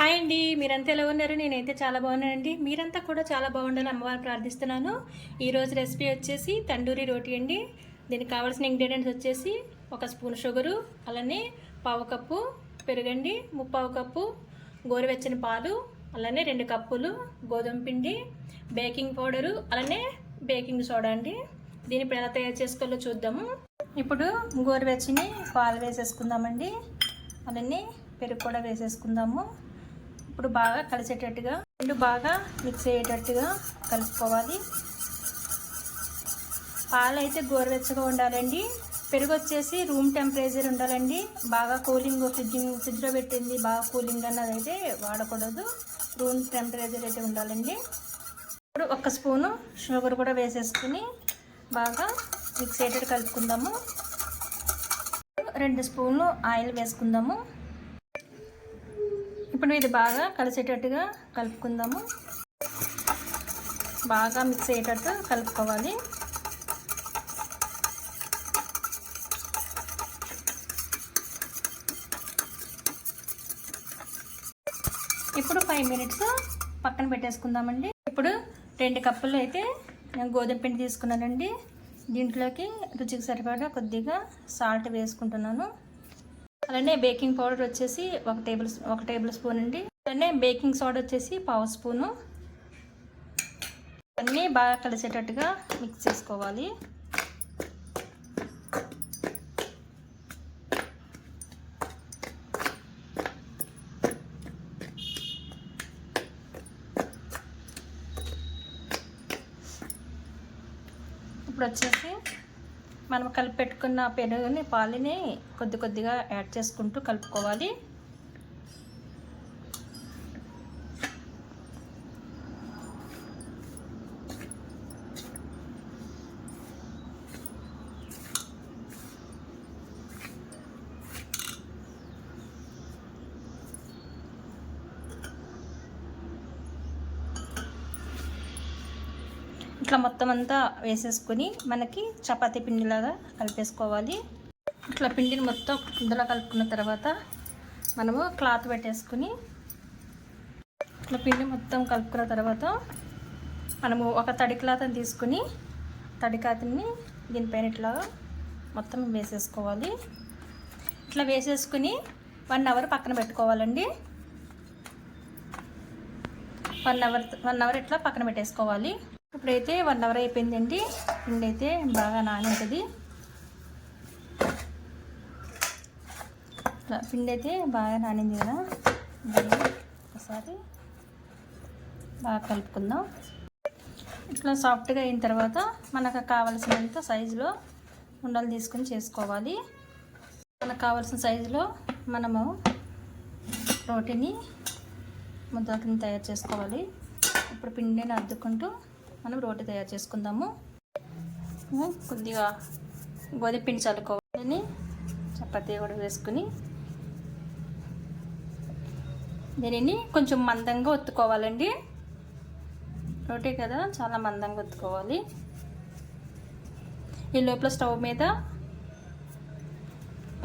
Hi అండి. మీరంతా ఎలా ఉన్నారు? నేనైతే చాలా బాగున్నానండి. మీరంతా కూడా చాలా బాగుండాలని అమ్మవారిని ప్రార్థిస్తున్నాను. ఈరోజు రెసిపీ వచ్చేసి తండూరి రోటీ అండి. దీనికి కావాల్సిన ఇంగ్రీడియంట్స్ వచ్చేసి ఒక స్పూన్ షుగరు అలానే పావు కప్పు పెరుగండి ముప్పావు కప్పు గోరువెచ్చని పాలు అలానే రెండు కప్పులు గోధుమ పిండి బేకింగ్ పౌడరు అలానే బేకింగ్ సోడా అండి. దీన్ని ఇప్పుడు ఎలా తయారు చేసుకోవాలో చూద్దాము. ఇప్పుడు గోరువెచ్చని పాలు వేసేసుకుందామండి. అలానే పెరుగు కూడా వేసేసుకుందాము. ఇప్పుడు బాగా కలిసేటట్టుగా రెండు బాగా మిక్స్ అయ్యేటట్టుగా కలుపుకోవాలి. పాలు అయితే గోరువెచ్చగా ఉండాలండి. పెరుగు వచ్చేసి రూమ్ టెంపరేచర్ ఉండాలండి. బాగా కూలింగ్ ఫ్రిడ్జ్ ఫ్రిడ్జ్లో పెట్టింది బాగా కూలింగ్ అన్నది అయితే వాడకూడదు. రూమ్ టెంపరేచర్ అయితే ఉండాలండి. ఇప్పుడు ఒక స్పూను షుగర్ కూడా వేసేసుకుని బాగా మిక్స్ అయ్యేటట్టు కలుపుకుందాము. రెండు స్పూన్లు ఆయిల్ వేసుకుందాము. ఇప్పుడు ఇది బాగా కలిసేటట్టుగా కలుపుకుందాము. బాగా మిక్స్ అయ్యేటట్టు కలుపుకోవాలి. ఇప్పుడు ఫైవ్ మినిట్స్ పక్కన పెట్టేసుకుందామండి. ఇప్పుడు రెండు కప్పులు అయితే నేను గోధుమ పిండి తీసుకున్నానండి. దీంట్లోకి రుచికి సరిపడా కొద్దిగా సాల్ట్ వేసుకుంటున్నాను. అలానే బేకింగ్ పౌడర్ వచ్చేసి ఒక టేబుల్ ఒక టేబుల్ స్పూన్ అండి. అలానే బేకింగ్ సోడా వచ్చేసి పావు స్పూను. అన్నీ బాగా కలిసేటట్టుగా మిక్స్ చేసుకోవాలి. ఇప్పుడు వచ్చేసి మనం కలిపి పెట్టుకున్న పెరుగుని పాలని కొద్ది కొద్దిగా యాడ్ చేసుకుంటూ కలుపుకోవాలి. ఇట్లా మొత్తం అంతా వేసేసుకొని మనకి చపాతీ పిండిలాగా కలిపేసుకోవాలి. ఇట్లా పిండిని మొత్తం ఇందులో కలుపుకున్న తర్వాత మనము క్లాత్ పెట్టేసుకుని ఇట్లా పిండి మొత్తం కలుపుకున్న తర్వాత మనము ఒక తడి క్లాత్ని తీసుకుని తడి క్లాత్ని దీనిపైన ఇట్లా మొత్తం వేసేసుకోవాలి. ఇట్లా వేసేసుకుని వన్ అవర్ పక్కన పెట్టుకోవాలండి. వన్ అవర్ వన్ అవర్ ఇట్లా పక్కన పెట్టేసుకోవాలి. ఇప్పుడైతే వన్ అవర్ అయిపోయిందండి. పిండి అయితే బాగా నానుంటుంది. పిండి అయితే బాగా నానింది కదా. ఒకసారి బాగా కలుపుకుందాం. ఇట్లా సాఫ్ట్గా అయిన తర్వాత మనకు కావలసినంత సైజులో ఉండలు తీసుకొని చేసుకోవాలి. మనకు కావాల్సిన సైజులో మనము రోటీని ముద్దకిని తయారు చేసుకోవాలి. ఇప్పుడు పిండిని అద్దుకుంటూ మనం రోటీ తయారు చేసుకుందాము. కొద్దిగా గోధుమ పిండి చల్లుకోవాలని చపాతీ కూడా వేసుకుని దీనిని కొంచెం మందంగా ఒత్తుకోవాలండి. రోటీ కదా చాలా మందంగా ఒత్తుకోవాలి. ఈ లోపల స్టవ్ మీద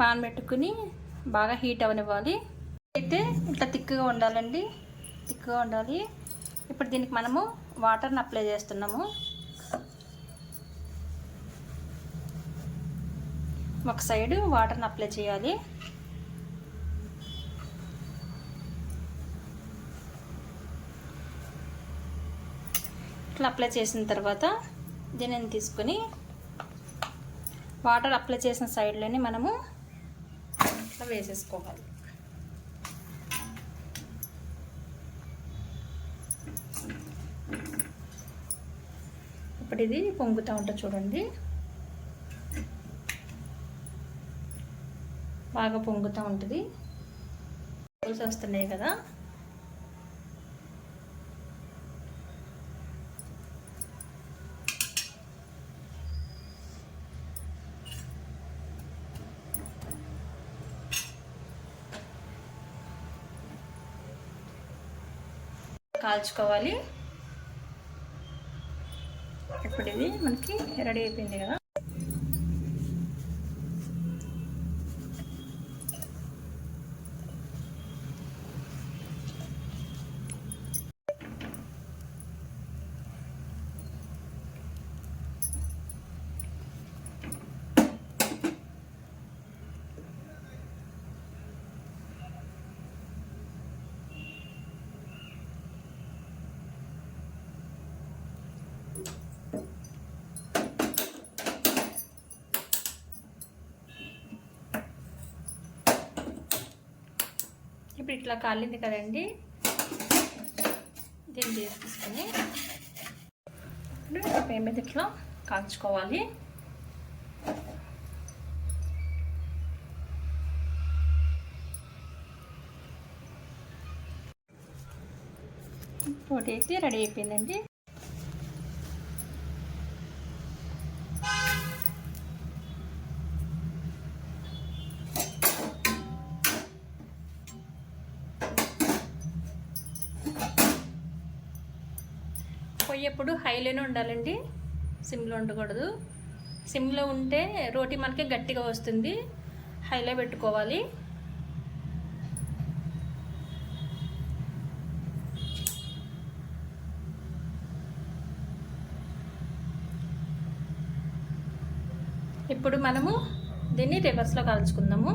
పాన్ పెట్టుకుని బాగా హీట్ అవనివ్వాలి అయితే ఇట్లా తిక్కుగా ఉండాలండి. తిక్కుగా ఉండాలి. ఇప్పుడు దీనికి మనము వాటర్ని అప్లై చేస్తున్నాము. ఒక సైడు వాటర్ని అప్లై చేయాలి. ఇట్లా అప్లై చేసిన తర్వాత దీనిని తీసుకొని వాటర్ అప్లై చేసిన సైడ్లోనే మనము ఇట్లా వేసేసుకోవాలి. ఇప్పుడు ఇది పొంగుతూ ఉంటుంది చూడండి. బాగా పొంగుతూ ఉంటుంది. పులుసు వస్తున్నాయి కదా. కాల్చుకోవాలి. ఇప్పుడు ఇది మనకి రెడీ అయిపోయింది కదా. ఇప్పుడు ఇట్లా కాలింది కదండి. దీన్ని తీసుకొని ఇప్పుడు పేమెంట్ ఇట్లా కాల్చుకోవాలి. పోటీ అయితే రెడీ అయిపోయిందండి. పొయ్యి ఎప్పుడు హైలోనే ఉండాలండి. సిమ్లో ఉండకూడదు. సిమ్లో ఉంటే రోటీ మనకి గట్టిగా వస్తుంది. హైలో పెట్టుకోవాలి. ఇప్పుడు మనము దీన్ని రివర్స్లో కాల్చుకుందాము.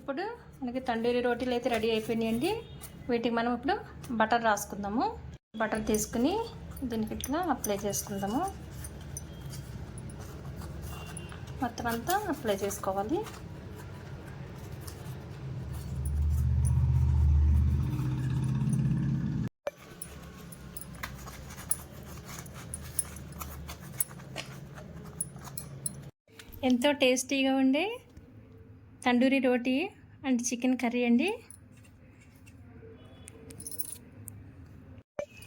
ఇప్పుడు మనకి తండూరి రోటీలు అయితే రెడీ అయిపోయినాయండి. వీటికి మనం ఇప్పుడు బటర్ రాసుకుందాము. బటర్ తీసుకుని దీనికి ఇట్లా అప్లై చేసుకుందాము. మొత్తం అంతా అప్లై చేసుకోవాలి. ఎంతో టేస్టీగా ఉండే tandoori roti and chicken curry అండి.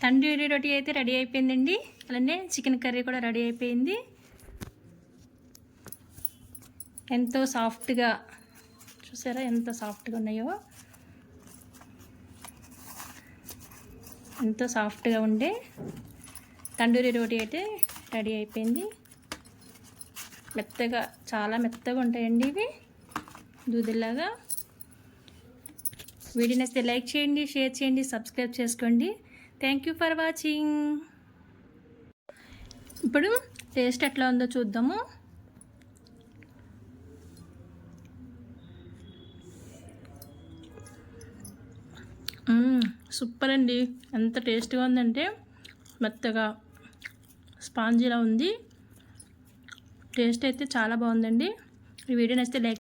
తండూరి రొటీ అయితే రెడీ అయిపోయిందండి. అలానే చికెన్ కర్రీ కూడా రెడీ అయిపోయింది. ఎంతో సాఫ్ట్గా చూసారా ఎంత సాఫ్ట్గా ఉన్నాయో? ఎంతో సాఫ్ట్గా ఉండే తండూరి రోటీ అయితే రెడీ అయిపోయింది. మెత్తగా చాలా మెత్తగా ఉంటాయండి ఇవి. దూదిలాగా వీడియో నచ్చితే లైక్ చేయండి షేర్ చేయండి సబ్స్క్రైబ్ చేసుకోండి. థ్యాంక్ యూ ఫర్ వాచింగ్ ఇప్పుడు టేస్ట్ ఎట్లా ఉందో చూద్దాము. సూపర్ అండి. ఎంత టేస్ట్గా ఉందంటే మెత్తగా స్పాంజీలా ఉంది. టేస్ట్ అయితే చాలా బాగుందండి. ఈ వీడియో నచ్చితే లైక్